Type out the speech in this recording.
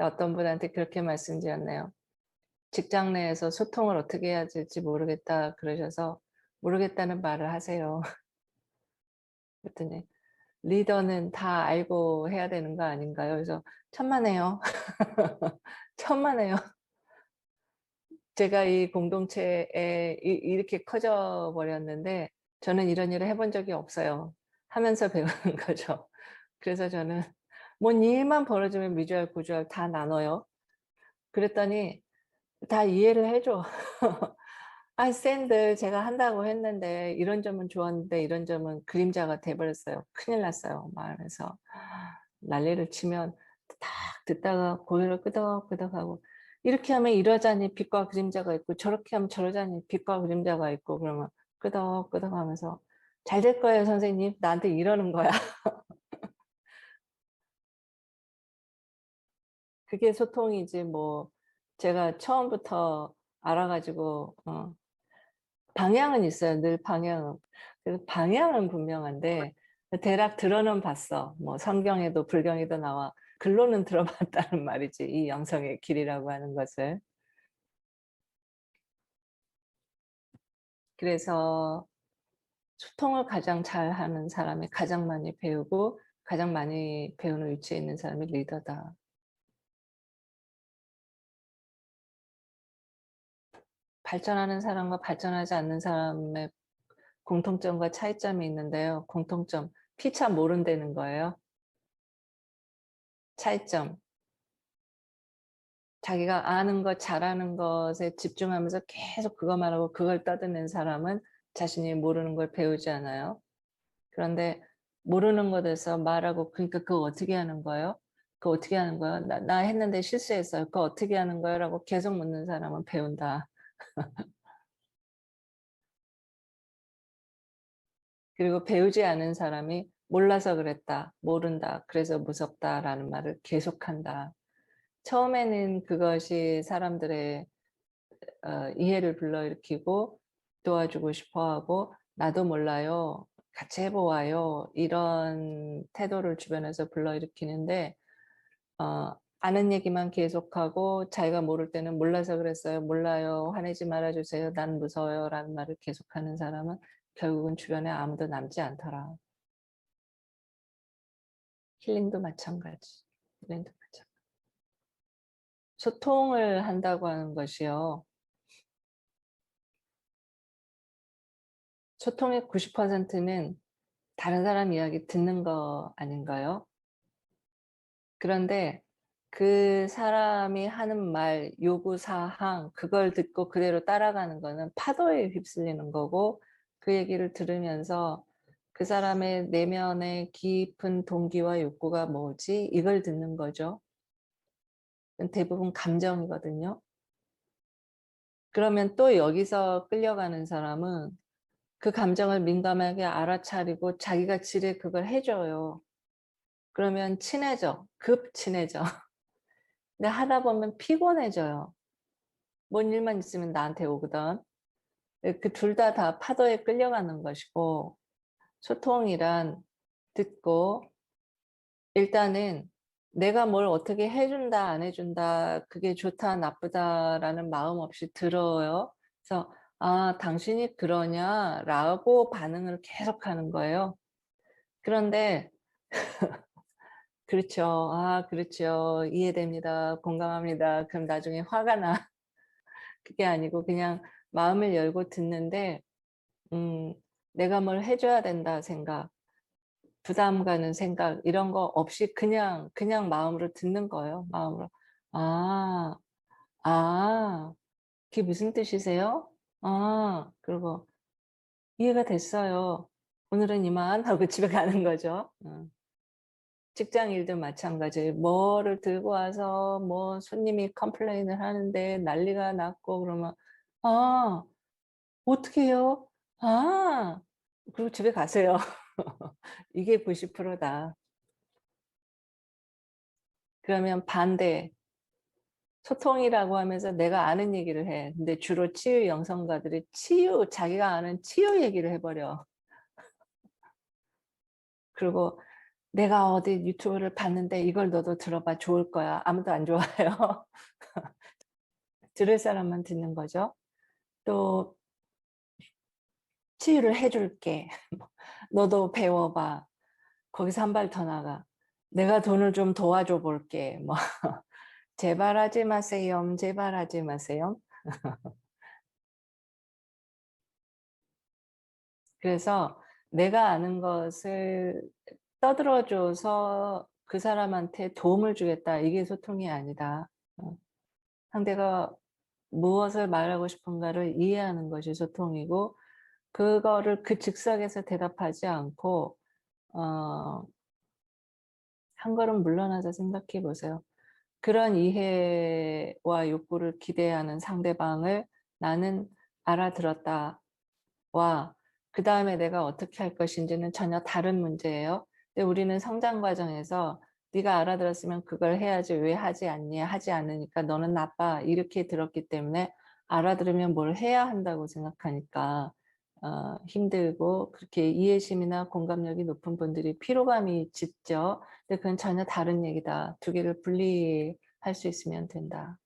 어떤 분한테 그렇게 말씀드렸네요. 직장 내에서 소통을 어떻게 해야 될지 모르겠다 그러셔서 모르겠다는 말을 하세요. 그랬더니 리더는 다 알고 해야 되는 거 아닌가요? 그래서 천만에요. 천만에요. 제가 이 공동체에 이- 이렇게 커져 버렸는데 저는 이런 일을 해본 적이 없어요. 하면서 배우는 거죠. 그래서 저는 뭔 일만 벌어지면 미주알, 구주알 다 나눠요. 그랬더니 다 이해를 해줘. 아, 샌들 제가 한다고 했는데 이런 점은 좋았는데 이런 점은 그림자가 돼버렸어요. 큰일 났어요. 말하면서 난리를 치면 딱 듣다가 고개를 끄덕끄덕하고 이렇게 하면 이러자니 빛과 그림자가 있고 저렇게 하면 저러자니 빛과 그림자가 있고 그러면 끄덕끄덕 하면서 잘 될 거예요 선생님 나한테 이러는 거야. 그게 소통이지 뭐 제가 처음부터 알아가지고 어, 방향은 있어요. 늘 방향은. 그래서 방향은 분명한데 대략 들어는 봤어. 뭐 성경에도 불경에도 나와 글로는 들어봤다는 말이지. 이 영성의 길이라고 하는 것을. 그래서 소통을 가장 잘하는 사람이 가장 많이 배우고 가장 많이 배우는 위치에 있는 사람이 리더다. 발전하는 사람과 발전하지 않는 사람의 공통점과 차이점이 있는데요. 공통점, 피차 모른다는 거예요. 차이점. 자기가 아는 것, 잘하는 것에 집중하면서 계속 그것만 하고 그걸 떠드는 사람은 자신이 모르는 걸 배우지 않아요. 그런데 모르는 것에서 말하고 그러니까 그거 어떻게 하는 거예요? 그거 어떻게 하는 거예요? 나, 나 했는데 실수했어요. 그거 어떻게 하는 거예요? 라고 계속 묻는 사람은 배운다. 그리고 배우지 않은 사람이 몰라서 그랬다, 모른다, 그래서 무섭다라는 말을 계속한다. 처음에는 그것이 사람들의 어, 이해를 불러일으키고 도와주고 싶어하고 나도 몰라요, 같이 해보아요 이런 태도를 주변에서 불러일으키는데 어, 아는 얘기만 계속하고 자기가 모를 때는 몰라서 그랬어요, 몰라요, 화내지 말아주세요, 난 무서워요 라는 말을 계속하는 사람은 결국은 주변에 아무도 남지 않더라. 힐링도 마찬가지. 힐링도 마찬가지. 소통을 한다고 하는 것이요. 소통의 90%는 다른 사람 이야기 듣는 거 아닌가요? 그런데 그 사람이 하는 말, 요구 사항, 그걸 듣고 그대로 따라가는 거는 파도에 휩쓸리는 거고 그 얘기를 들으면서 그 사람의 내면의 깊은 동기와 욕구가 뭐지? 이걸 듣는 거죠. 대부분 감정이거든요. 그러면 또 여기서 끌려가는 사람은 그 감정을 민감하게 알아차리고 자기가 지레 그걸 해줘요. 그러면 친해져. 급 친해져. 근데 하다 보면 피곤해져요. 뭔 일만 있으면 나한테 오거든. 그둘다다 파도에 끌려가는 것이고 소통이란 듣고 일단은 내가 뭘 어떻게 해준다 안 해준다 그게 좋다 나쁘다라는 마음 없이 들어요. 그래서 아 당신이 그러냐 라고 반응을 계속하는 거예요. 그런데 그렇죠. 아 그렇죠. 이해됩니다. 공감합니다. 그럼 나중에 화가 나. 그게 아니고 그냥 마음을 열고 듣는데 음, 내가 뭘 해줘야 된다 생각, 부담 가는 생각 이런 거 없이 그냥 그냥 마음으로 듣는 거예요. 마음으로 아, 아, 그게 무슨 뜻이세요? 아, 그리고 이해가 됐어요. 오늘은 이만 하고 집에 가는 거죠. 응. 직장 일도 마찬가지. 뭐를 들고 와서 뭐 손님이 컴플레인을 하는데 난리가 났고 그러면 아 어떻게 해요? 아 그리고 집에 가세요. 이게 90%다. 그러면 반대 소통이라고 하면서 내가 아는 얘기를 해. 근데 주로 치유 영성가들이 치유 자기가 아는 치유 얘기를 해버려. 그리고 내가 어디 유튜브를 봤는데 이걸 너도 들어봐 좋을 거야. 아무도 안 좋아해요. 들을 사람만 듣는 거죠. 또 치유를 해 줄게. 뭐 너도 배워 봐. 거기서 한 발 더 나가. 내가 돈을 좀 도와줘 볼게. 뭐 제발 하지 마세요. 제발 하지 마세요. 그래서 내가 아는 것을 떠들어 줘서 그 사람한테 도움을 주겠다. 이게 소통이 아니다. 어. 상대가 무엇을 말하고 싶은가를 이해하는 것이 소통이고 그거를 그 즉석에서 대답하지 않고 어, 한 걸음 물러나서 생각해 보세요. 그런 이해와 욕구를 기대하는 상대방을 나는 알아들었다와 그 다음에 내가 어떻게 할 것인지는 전혀 다른 문제예요. 근데 우리는 성장 과정에서 네가 알아들었으면 그걸 해야지 왜 하지 않니? 하지 않으니까 너는 나빠 이렇게 들었기 때문에 알아들으면 뭘 해야 한다고 생각하니까 어, 힘들고 그렇게 이해심이나 공감력이 높은 분들이 피로감이 짙죠. 근데 그건 전혀 다른 얘기다. 두 개를 분리할 수 있으면 된다.